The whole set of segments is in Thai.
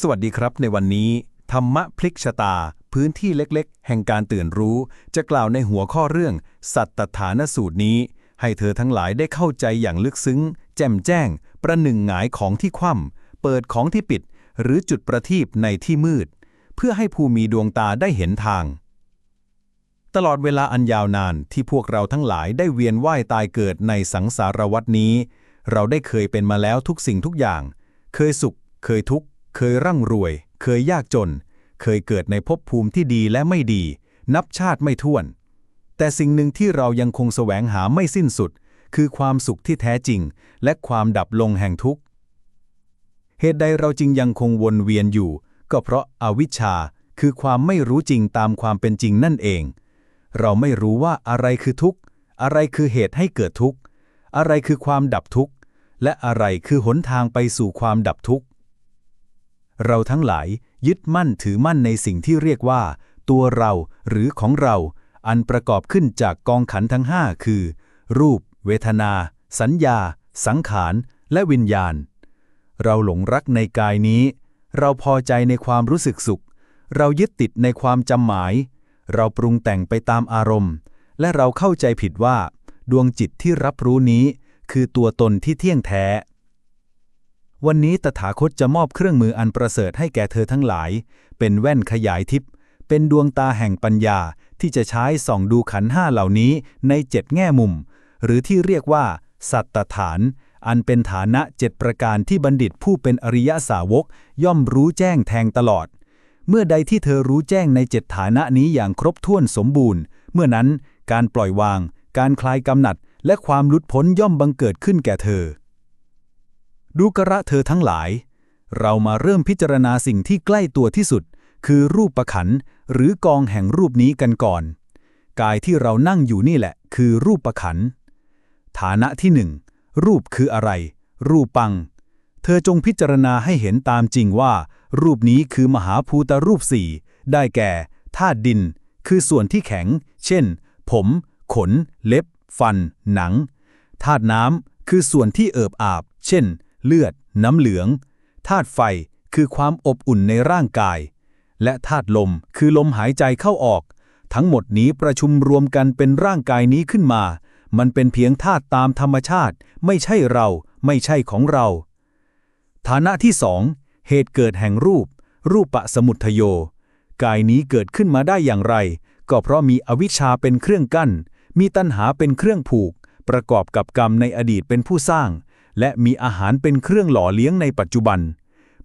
สวัสดีครับในวันนี้ ธรรมะพลิกชะตา พื้นที่เล็กๆ แห่งการตื่นรู้ จะกล่าวในหัวข้อเรื่อง สัตตฐานสูตรนี้ ให้เธอทั้งหลายได้เข้าใจอย่างลึกซึ้ง แจ่มแจ้ง ประหนึ่งหงายของที่คว่ำเปิดของที่ปิด หรือจุดประทีปในที่มืด เพื่อให้ผู้มีดวงตาได้เห็นทาง ตลอดเวลาอันยาวนานที่พวกเราทั้งหลายได้เวียนว่ายตายเกิดในสังสารวัฏนี้ เราได้เคยเป็นมาแล้วทุกสิ่งทุกอย่าง เคยสุข เคยทุกข์ เคยร่ำรวย เคยยากจน เคยเกิดในภพภูมิที่ดีและไม่ดี นับชาติไม่ถ้วน แต่สิ่งหนึ่งที่เรายังคงแสวงหาไม่สิ้นสุด คือความสุขที่แท้จริง และความดับลงแห่งทุกข์ เหตุใดเราจึงยังคงวนเวียนอยู่ ก็เพราะอาวิชชาคือความไม่รู้จริงตามความเป็นจริงนั่นเอง เราไม่รู้ว่าอะไรคือทุกข์ อะไรคือเหตุให้เกิดทุกข์ อะไรคือความดับทุกข์ และอะไรคือหนทางไปสู่ความดับทุกข์ เราทั้งหลายยึดมั่นถือมั่นในสิ่งที่เรียกว่า ตัวเราหรือของเรา อันประกอบขึ้นจากกองขันทั้งห้าคือ รูป เวทนา สัญญา สังขาร และวิญญาณ เราหลงรักในกายนี้ เราพอใจในความรู้สึกสุข เรายึดติดในความจำหมาย เราปรุงแต่งไปตามอารมณ์ และเราเข้าใจผิดว่า ดวงจิตที่รับรู้นี้ คือตัวตนที่เที่ยงแท้ วันนี้ตถาคตจะมอบเครื่องมืออันประเสริฐให้แก่เธอทั้งหลาย เป็นแว่นขยายทิพย์เป็นดวงตาแห่งปัญญาที่จะใช้ส่องดูขันห้าเหล่านี้ในเจ็ดแง่มุม หรือที่เรียกว่า สัตตฐาน อันเป็นฐานะเจ็ดประการที่บัณฑิตผู้เป็นอริยสาวก ย่อมรู้แจ้งแทงตลอด เมื่อใดที่เธอรู้แจ้งในเจ็ดฐานะนี้อย่างครบถ้วนสมบูรณ์ เมื่อนั้นการปล่อยวาง การคลายกำหนัด และความหลุดพ้นย่อมบังเกิดขึ้นแก่เธอ ดูกระเธอทั้งหลาย เรามาเริ่มพิจารณาสิ่งที่ใกล้ตัวที่สุด คือรูปประขันหรือกองแห่งรูปนี้กันก่อน กายที่เรานั่งอยู่นี่แหละ คือรูปประขันฐานะที่หนึ่งรูปคืออะไร รูปปัง เธอจงพิจารณาให้เห็นตามจริงว่า รูปนี้คือมหาภูตรูปสี่ได้แก่ธาตุดิน คือส่วนที่แข็ง เช่น ผม ขน เล็บ ฟัน หนังธาตุน้ำคือส่วนที่เอิบอาบ เช่น เลือด น้ำเหลืองธาตุไฟคือความอบอุ่นในร่างกาย และธาตุลมคือลมหายใจเข้าออก ทั้งหมดนี้ประชุมรวมกันเป็นร่างกายนี้ขึ้นมา มันเป็นเพียงธาตุตามธรรมชาติ ไม่ใช่เรา ไม่ใช่ของเรา ฐานะที่สองเหตุเกิดแห่งรูป รูปปะสมุทโย กายนี้เกิดขึ้นมาได้อย่างไร ก็เพราะมีอวิชชาเป็นเครื่องกั้น มีตัณหาเป็นเครื่องผูก ประกอบกับกรรมในอดีตเป็นผู้สร้าง และมีอาหารเป็นเครื่องหล่อเลี้ยงในปัจจุบัน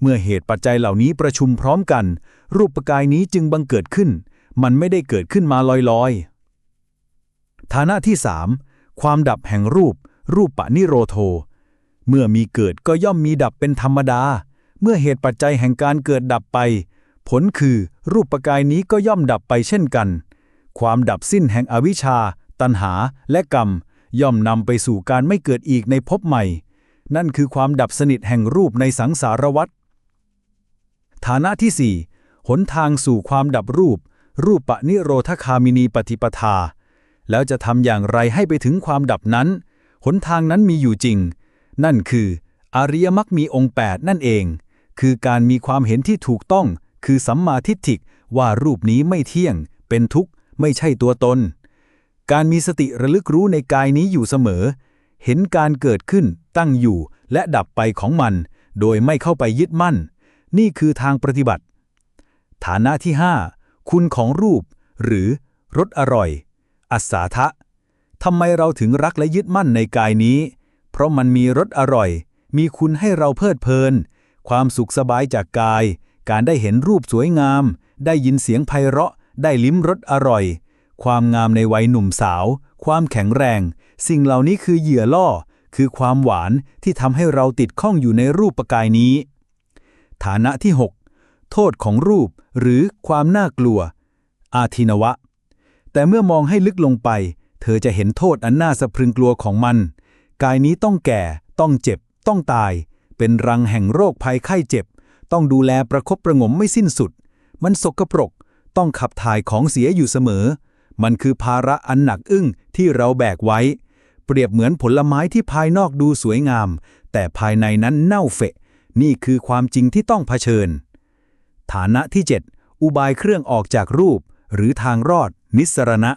เมื่อเหตุปัจจัยเหล่านี้ประชุมพร้อมกัน รูปกายนี้จึงบังเกิดขึ้น มันไม่ได้เกิดขึ้นมาลอยๆ ฐานะที่สามความดับแห่งรูป รูปปะนิโรโท เมื่อมีเกิดก็ย่อมมีดับเป็นธรรมดา เมื่อเหตุปัจจัยแห่งการเกิดดับไป ผลคือรูปปกายนี้ก็ย่อมดับไปเช่นกัน ความดับสิ้นแห่งอวิชชา ตัณหาและกรรม ย่อมนำไปสู่การไม่เกิดอีกในภพใหม่ นั่นคือความดับสนิทแห่งรูปในสังสารวัฏฐานะที่สี่หนทางสู่ความดับรูป รูปปนิโรธคามินีปฏิปทา แล้วจะทำอย่างไรให้ไปถึงความดับนั้น หนทางนั้นมีอยู่จริง นั่นคือ อริยมรรคมีองค์ 8 นั่นเอง คือการมีความเห็นที่ถูกต้อง คือสัมมาทิฏฐิว่ารูปนี้ไม่เที่ยง เป็นทุกข์ ไม่ใช่ตัวตน การมีสติระลึกรู้ในกายนี้อยู่เสมอ เห็นการเกิดขึ้น ตั้งอยู่ และดับไปของมัน โดยไม่เข้าไปยึดมั่น นี่คือทางปฏิบัติ ฐานะที่ 5 คุณของรูป หรือรสอร่อย อัศาทะทำไมเราถึงรักและยึดมั่นในกายนี้ เพราะมันมีรสอร่อย มีคุณให้เราเพลิดเพลิน ความสุขสบายจากกาย การได้เห็นรูปสวยงาม ได้ยินเสียงไพเราะ ได้ลิ้มรสอร่อย ความงามในวัยหนุ่มสาว ความแข็งแรง สิ่งเหล่านี้คือเหยื่อล่อ คือความหวานที่ทำให้เราติดข้องอยู่ในรูปประกายนี้ ฐานะที่ 6 โทษของรูปหรือความน่ากลัว อาทินวะ แต่เมื่อมองให้ลึกลงไป เธอจะเห็นโทษอันน่าสะพรึงกลัวของมัน กายนี้ต้องแก่ ต้องเจ็บ ต้องตาย เป็นรังแห่งโรคภัยไข้เจ็บ ต้องดูแลประคบประงมไม่สิ้นสุด มันสกปรก ต้องขับถ่ายของเสียอยู่เสมอ มันคือภาระอันหนักอึ้งที่เราแบกไว้ เปรียบเหมือนผลไม้ที่ภายนอกดูสวยงาม แต่ภายในนั้นเน่าเฟะ นี่คือความจริงที่ต้องเผชิญ ฐานะที่ 7 อุบายเครื่องออกจากรูป หรือทางรอด นิสรณะ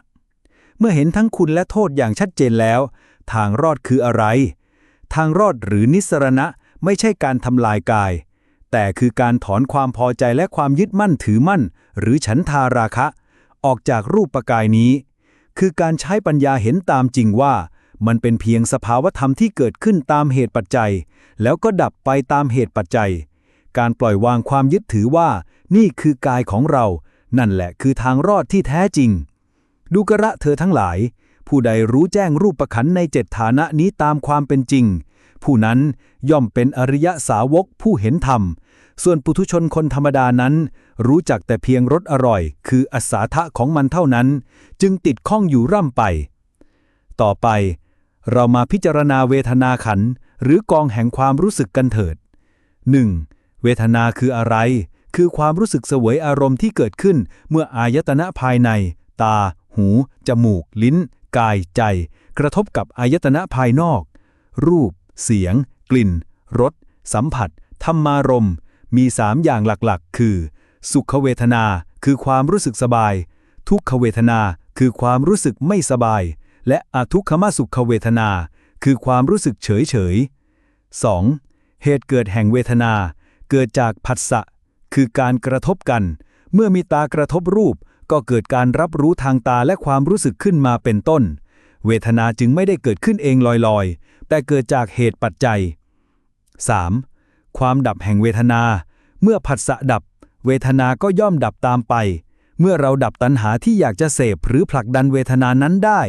เมื่อเห็นทั้งคุณและโทษอย่างชัดเจนแล้ว ทางรอดคืออะไร ทางรอดหรือนิสรณะไม่ใช่การทำลายกาย แต่คือการถอนความพอใจและความยึดมั่นถือมั่น หรือฉันทาราคะ ออกจากรูปประกายนี้ คือการใช้ปัญญาเห็นตามจริงว่า มันเป็นเพียงสภาวธรรมที่เกิดขึ้นตามเหตุปัจจัย แล้วก็ดับไปตามเหตุปัจจัย การปล่อยวางความยึดถือว่า นี่คือกายของเรา นั่นแหละคือทางรอดที่แท้จริง ดูกระเธอทั้งหลาย ผู้ใดรู้แจ้งรูปประขันในเจ็ดฐานะนี้ตามความเป็นจริง ผู้นั้นย่อมเป็นอริยสาวกผู้เห็นธรรม ส่วนปุถุชนคนธรรมดานั้น รู้จักแต่เพียงรสอร่อย คืออสาทะของมันเท่านั้น จึงติดข้องอยู่ร่ำไป ต่อไป เรามาพิจารณาเวทนาขันธ์หรือกองแห่งความรู้สึกกันเถิด 1. เวทนาคืออะไร คือความรู้สึกเสวยอารมณ์ที่เกิดขึ้น เมื่ออายตนะภายใน ตา หู จมูก ลิ้น กาย ใจ กระทบกับอายตนะภายนอก รูป เสียง กลิ่น รส สัมผัส ธรรมารมณ์มีสามอย่างหลักๆ คือ สุขเวทนา คือความรู้สึกสบาย ทุกขเวทนา คือความรู้สึกไม่สบาย และอทุกขมสุขเวทนา คือความรู้สึกเฉยเฉย 2. เหตุเกิดแห่งเวทนา เกิดจากผัสสะ คือการกระทบกัน เมื่อมีตากระทบรูป ก็เกิดการรับรู้ทางตาและความรู้สึกขึ้นมาเป็นต้น เวทนาจึงไม่ได้เกิดขึ้นเองลอยๆ แต่เกิดจากเหตุปัจจัย 3. ความดับแห่งเวทนา เมื่อผัสสะดับ เวทนาก็ย่อมดับตามไป เมื่อเราดับตัณหาที่อยากจะเสพหรือผลักดันเวทนานั้นได้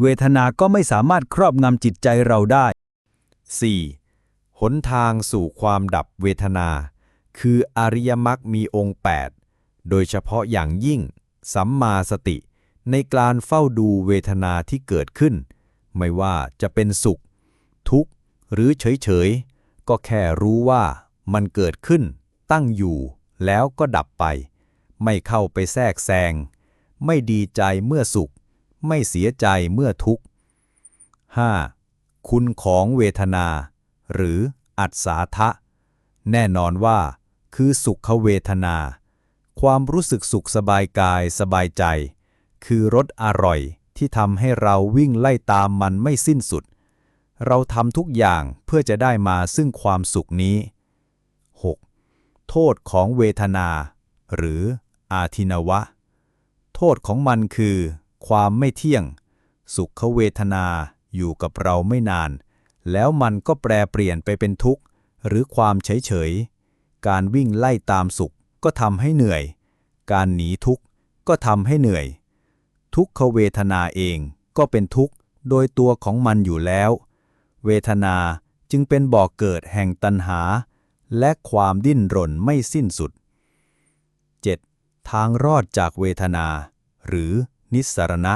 เวทนาก็ไม่สามารถครอบงำจิตใจเราได้ 4. หนทางสู่ความดับเวทนา คืออริยมรรคมีองค์ 8 โดยเฉพาะอย่างยิ่ง สัมมาสติ ในการเฝ้าดูเวทนาที่เกิดขึ้น ไม่ว่าจะเป็นสุข ทุกข์ หรือเฉยๆก็แค่รู้ว่ามันเกิดขึ้น ตั้งอยู่ แล้วก็ดับไป ไม่เข้าไปแทรกแซง ไม่ดีใจเมื่อสุข ไม่เสียใจเมื่อทุกข์ 5. คุณของเวทนา หรืออัศาทะ แน่นอนว่า คือสุขเวทนา ความรู้สึกสุขสบายกายสบายใจ คือรสอร่อยที่ทำให้เราวิ่งไล่ตามมันไม่สิ้นสุด เราทำทุกอย่างเพื่อจะได้มาซึ่งความสุขนี้ 6. โทษของเวทนา หรืออาทินวะ โทษของมันคือ ความไม่เที่ยง สุขเวทนาอยู่กับเราไม่นาน แล้วมันก็แปรเปลี่ยนไปเป็นทุกข์ หรือความเฉยเฉย การวิ่งไล่ตามสุขก็ทำให้เหนื่อย การหนีทุกข์ก็ทำให้เหนื่อย ทุกขเวทนาเองก็เป็นทุกข์โดยตัวของมันอยู่แล้ว เวทนาจึงเป็นบ่อกเกิดแห่งตัณหา และความดิ้นรนไม่สิ้นสุด 7. ทางรอดจากเวทนา หรือ นิสรณะ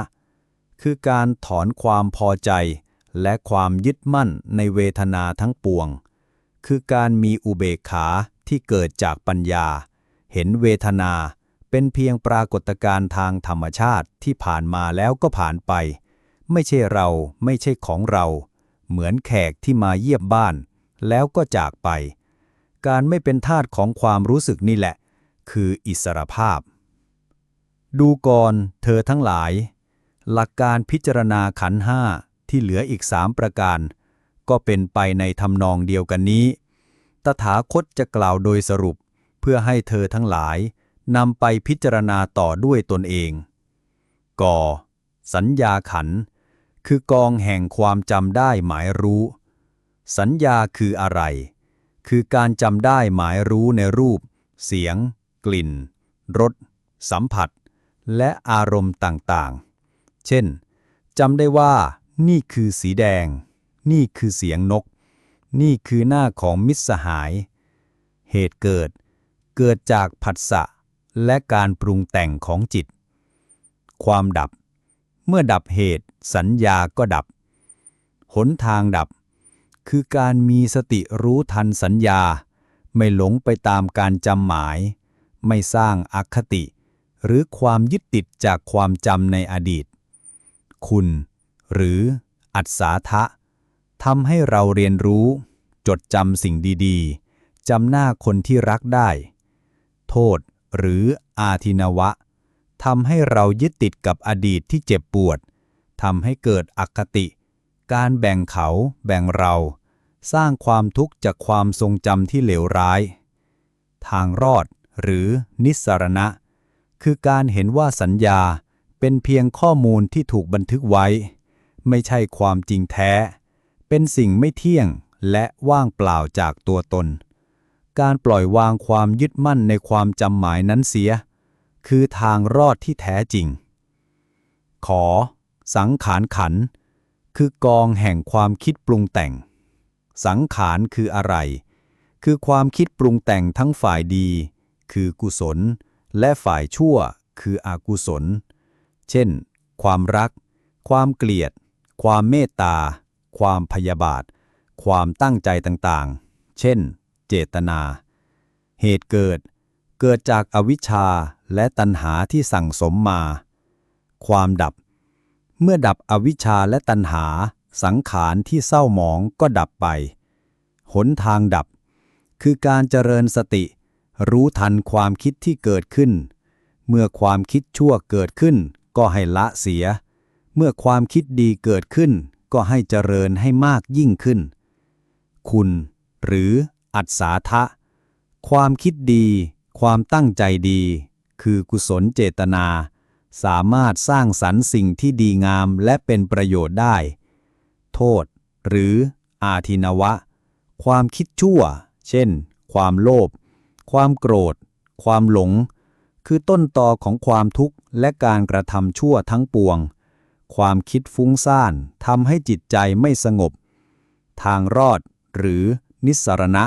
คือการถอนความพอใจ และความยึดมั่นในเวทนาทั้งปวง คือการมีอุเบกขาที่เกิดจากปัญญา เห็นเวทนาเป็นเพียงปรากฏการณ์ทางธรรมชาติที่ผ่านมาแล้วก็ผ่านไป ไม่ใช่เราไม่ใช่ของเรา เหมือนแขกที่มาเยียบบ้าน แล้วก็จากไป การไม่เป็นทาสของความรู้สึกนี่แหละ คืออิสรภาพ ดูก่อนเธอทั้งหลาย หลักการพิจารณาขันห้าที่เหลืออีกสามประการ ก็เป็นไปในทำนองเดียวกันนี้ ตถาคตจะกล่าวโดยสรุปเพื่อให้เธอทั้งหลายนำไปพิจารณาต่อด้วยตนเองกสัญญาขัน คือกองแห่งความจำได้หมายรู้ สัญญาคืออะไร คือการจำได้หมายรู้ในรูป เสียง กลิ่น รส สัมผัส และอารมณ์ต่างๆ เช่นจำได้ว่านี่คือสีแดง นี่คือเสียงนก นี่คือหน้าของมิตรสหาย เหตุเกิด เกิดจากผัสสะและการปรุงแต่งของจิต ความดับ เมื่อดับเหตุสัญญาก็ดับ หนทางดับ คือการมีสติรู้ทันสัญญา ไม่หลงไปตามการจำหมาย ไม่สร้างอคติ หรือความยึดติดจากความจำในอดีต คุณ หรืออัศาทะทำให้เราเรียนรู้ จดจำสิ่งดีๆจำหน้าคนที่รักได้ โทษหรืออาทินวะทำให้เรายึดติดกับอดีตที่เจ็บปวดทำให้เกิดอคติ การแบ่งเขาแบ่งเรา สร้างความทุกข์จากความทรงจำที่เหลวร้าย ทางรอดหรือนิสสรณะ คือการเห็นว่าสัญญาเป็นเพียงข้อมูลที่ถูกบันทึกไว้ ไม่ใช่ความจริงแท้ เป็นสิ่งไม่เที่ยงและว่างเปล่าจากตัวตน การปล่อยวางความยึดมั่นในความจำหมายนั้นเสีย คือทางรอดที่แท้จริง ขอ สังขารขัน คือกองแห่งความคิดปรุงแต่ง สังขารคืออะไร คือความคิดปรุงแต่งทั้งฝ่ายดี คือกุศล และฝ่ายชั่วคืออกุศล เช่น ความรัก ความเกลียด ความเมตตา ความพยาบาท ความตั้งใจต่างๆ เช่น เจตนา เหตุเกิด เกิดจากอวิชชาและตัณหาที่สั่งสมมา ความดับ เมื่อดับอวิชชาและตัณหา สังขารที่เศร้าหมองก็ดับไป หนทางดับ คือการเจริญสติ รู้ทันความคิดที่เกิดขึ้น เมื่อความคิดชั่วเกิดขึ้น ก็ให้ละเสีย เมื่อความคิดดีเกิดขึ้น ก็ให้เจริญให้มากยิ่งขึ้น คุณ หรืออัศาทะ ความคิดดี ความตั้งใจดี คือกุศลเจตนา สามารถสร้างสรรค์สิ่งที่ดีงามและเป็นประโยชน์ได้ โทษ หรืออาทินวะ ความคิดชั่ว เช่น ความโลภ ความโกรธ ความหลง คือต้นตอของความทุกข์และการกระทำชั่วทั้งปวง ความคิดฟุ้งซ่านทำให้จิตใจไม่สงบ ทางรอดหรือนิสรณะ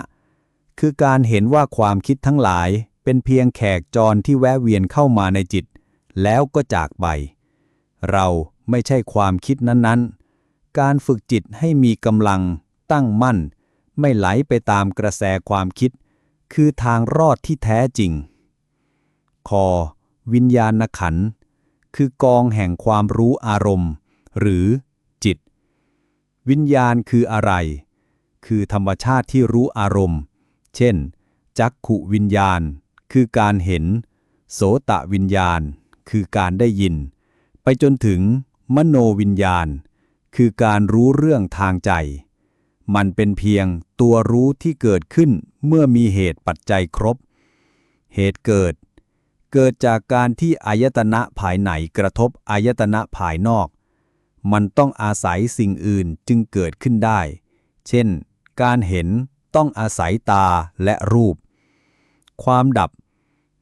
คือการเห็นว่าความคิดทั้งหลายเป็นเพียงแขกจรที่แวะเวียนเข้ามาในจิต แล้วก็จากไป เราไม่ใช่ความคิดนั้นๆ การฝึกจิตให้มีกำลัง ตั้งมั่น ไม่ไหลไปตามกระแสความคิด คือทางรอดที่แท้จริง คอ วิญญาณขัน คือกองแห่งความรู้อารมณ์ หรือจิต วิญญาณคืออะไร คือธรรมชาติที่รู้อารมณ์ เช่น จักขุวิญญาณ คือการเห็น โสตะวิญญาณ คือการได้ยิน ไปจนถึงมโนวิญญาณ คือการรู้เรื่องทางใจ มันเป็นเพียงตัวรู้ที่เกิดขึ้นเมื่อมีเหตุปัจจัยครบ เหตุเกิด เกิดจากการที่อายตนะภายในกระทบอายตนะภายนอก มันต้องอาศัยสิ่งอื่นจึงเกิดขึ้นได้ เช่น การเห็นต้องอาศัยตาและรูป ความดับ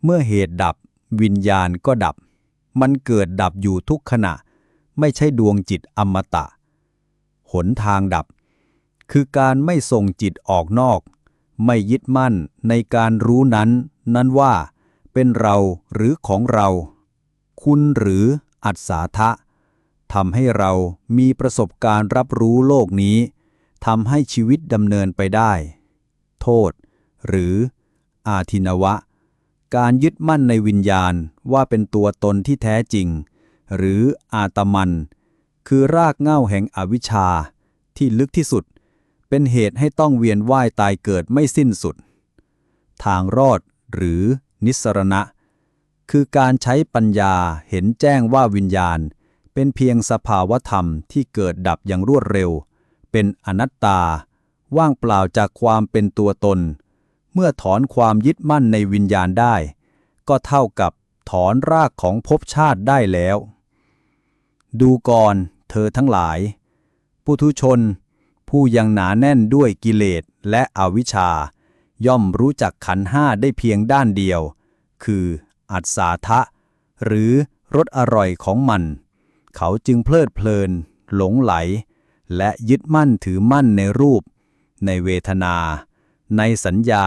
เมื่อเหตุดับ วิญญาณก็ดับ มันเกิดดับอยู่ทุกขณะ ไม่ใช่ดวงจิตอมตะ หนทางดับ คือการไม่ส่งจิตออกนอก ไม่ยึดมั่นในการรู้นั้น นั้นว่า เป็นเราหรือของเรา คุณหรืออัศาทะทำให้เรามีประสบการณ์รับรู้โลกนี้ทำให้ชีวิตดำเนินไปได้ โทษ หรือ อาทินวะ การยึดมั่นในวิญญาณว่าเป็นตัวตนที่แท้จริง หรืออาตมัน คือรากเหง้าแห่งอวิชชาที่ลึกที่สุด เป็นเหตุให้ต้องเวียนว่ายตายเกิดไม่สิ้นสุด ทางรอดหรือนิสรณะ คือการใช้ปัญญาเห็นแจ้งว่าวิญญาณ เป็นเพียงสภาวธรรมที่เกิดดับอย่างรวดเร็ว เป็นอนัตตา ว่างเปล่าจากความเป็นตัวตน เมื่อถอนความยึดมั่นในวิญญาณได้ ก็เท่ากับถอนรากของภพชาติได้แล้ว ดูก่อนเธอทั้งหลาย ปุถุชน ผู้ยังหนาแน่นด้วยกิเลสและอวิชชา ย่อมรู้จักขันห้าได้เพียงด้านเดียว คืออัศาทะ หรือรสอร่อยของมัน เขาจึงเพลิดเพลิน หลงไหล และยึดมั่นถือมั่นในรูป ในเวทนา ในสัญญา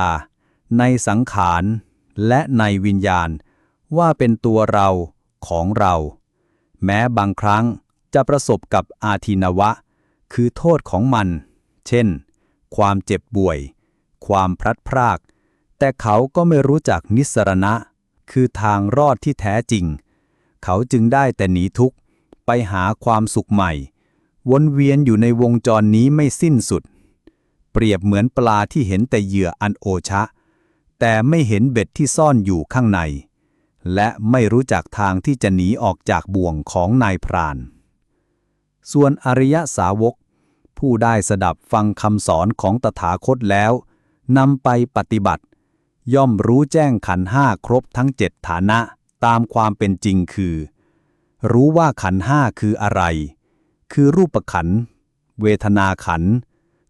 ในสังขาร และในวิญญาณ ว่าเป็นตัวเราของเรา แม้บางครั้งจะประสบกับอาทินวะ คือโทษของมัน เช่น ความเจ็บป่วย ความพลัดพราก แต่เขาก็ไม่รู้จักนิสรณะ คือทางรอดที่แท้จริง เขาจึงได้แต่หนีทุกข์ ไปหาความสุขใหม่ วนเวียนอยู่ในวงจรนี้ไม่สิ้นสุด เปรียบเหมือนปลาที่เห็นแต่เหยื่ออันโอชะ แต่ไม่เห็นเบ็ดที่ซ่อนอยู่ข้างใน และไม่รู้จักทางที่จะหนีออกจากบ่วงของนายพรานส่วนอริยสาวก ผู้ได้สดับฟังคำสอนของตถาคตแล้วนำไปปฏิบัติ ย่อมรู้แจ้งขันห้าครบทั้งเจ็ดฐานะตามความเป็นจริงคือ รู้ว่าขันห้าคืออะไร คือรูปขัน เวทนาขัน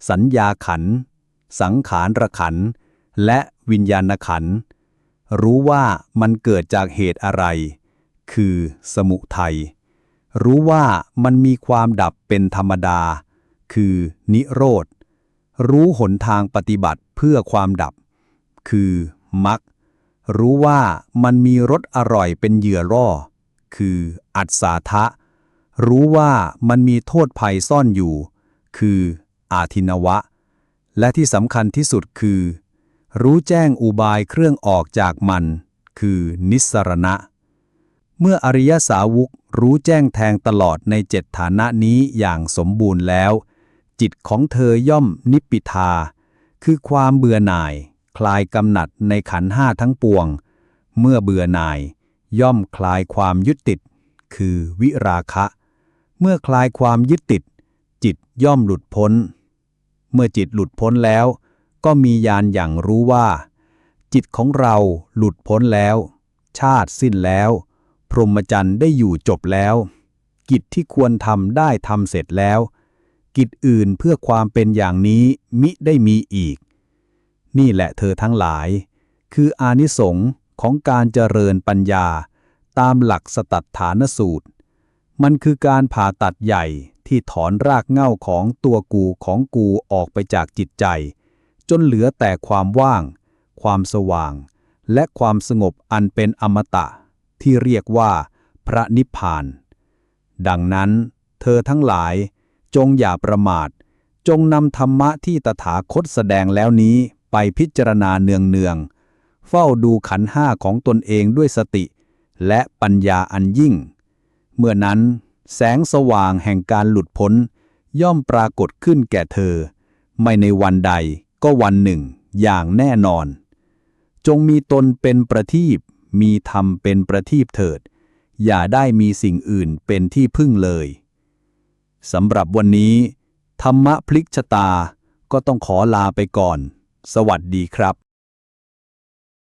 สัญญาขัน สังขารขัน และวิญญาณขัน รู้ว่ามันเกิดจากเหตุอะไร คือสมุทัยรู้ว่ามันมีความดับเป็นธรรมดา คือ นิโรธ รู้หนทางปฏิบัติเพื่อความดับ คือมัก รู้ว่ามันมีรสอร่อยเป็นเหยื่อร่อ คืออัศาทะ รู้ว่ามันมีโทษภัยซ่อนอยู่ คืออาทินวะ และที่สำคัญที่สุดคือ รู้แจ้งอุบายเครื่องออกจากมัน คือนิสรณะ เมื่ออริยสาวกรู้แจ้งแทงตลอดในเจ็ดฐานะนี้อย่างสมบูรณ์แล้ว จิตของเธอย่อมนิปปิทา คือความเบื่อหน่าย คลายกำหนัดในขันห้าทั้งปวง เมื่อเบื่อหน่าย ย่อมคลายความยึดติด คือวิราคะ เมื่อคลายความยึดติด จิตย่อมหลุดพ้น เมื่อจิตหลุดพ้นแล้ว ก็มีญาณอย่างรู้ว่า จิตของเราหลุดพ้นแล้ว ชาติสิ้นแล้ว พรหมจรรย์ได้อยู่จบแล้ว กิจที่ควรทำได้ทำเสร็จแล้ว กิจอื่นเพื่อความเป็นอย่างนี้มิได้มีอีก นี่แหละเธอทั้งหลาย คืออานิสงส์ของการเจริญปัญญา ตามหลักสตัฏฐานสูตร มันคือการผ่าตัดใหญ่ที่ถอนรากเหง้าของตัวกูของกูออกไปจากจิตใจ จนเหลือแต่ความว่าง ความสว่าง และความสงบอันเป็นอมตะ ที่เรียกว่า พระนิพพาน ดังนั้น เธอทั้งหลาย จงอย่าประมาท จงนำธรรมะที่ตถาคตแสดงแล้วนี้ไปพิจารณาเนืองๆ เฝ้าดูขันห้าของตนเองด้วยสติ และปัญญาอันยิ่ง เมื่อนั้น แสงสว่างแห่งการหลุดพ้น ย่อมปรากฏขึ้นแก่เธอ ไม่ในวันใดก็วันหนึ่งอย่างแน่นอน จงมีตนเป็นประทีปมีธรรมเป็นประทีปเถิด อย่าได้มีสิ่งอื่นเป็นที่พึ่งเลย สำหรับวันนี้ ธรรมะพลิกชะตาก็ต้องขอลาไปก่อน สวัสดีครับ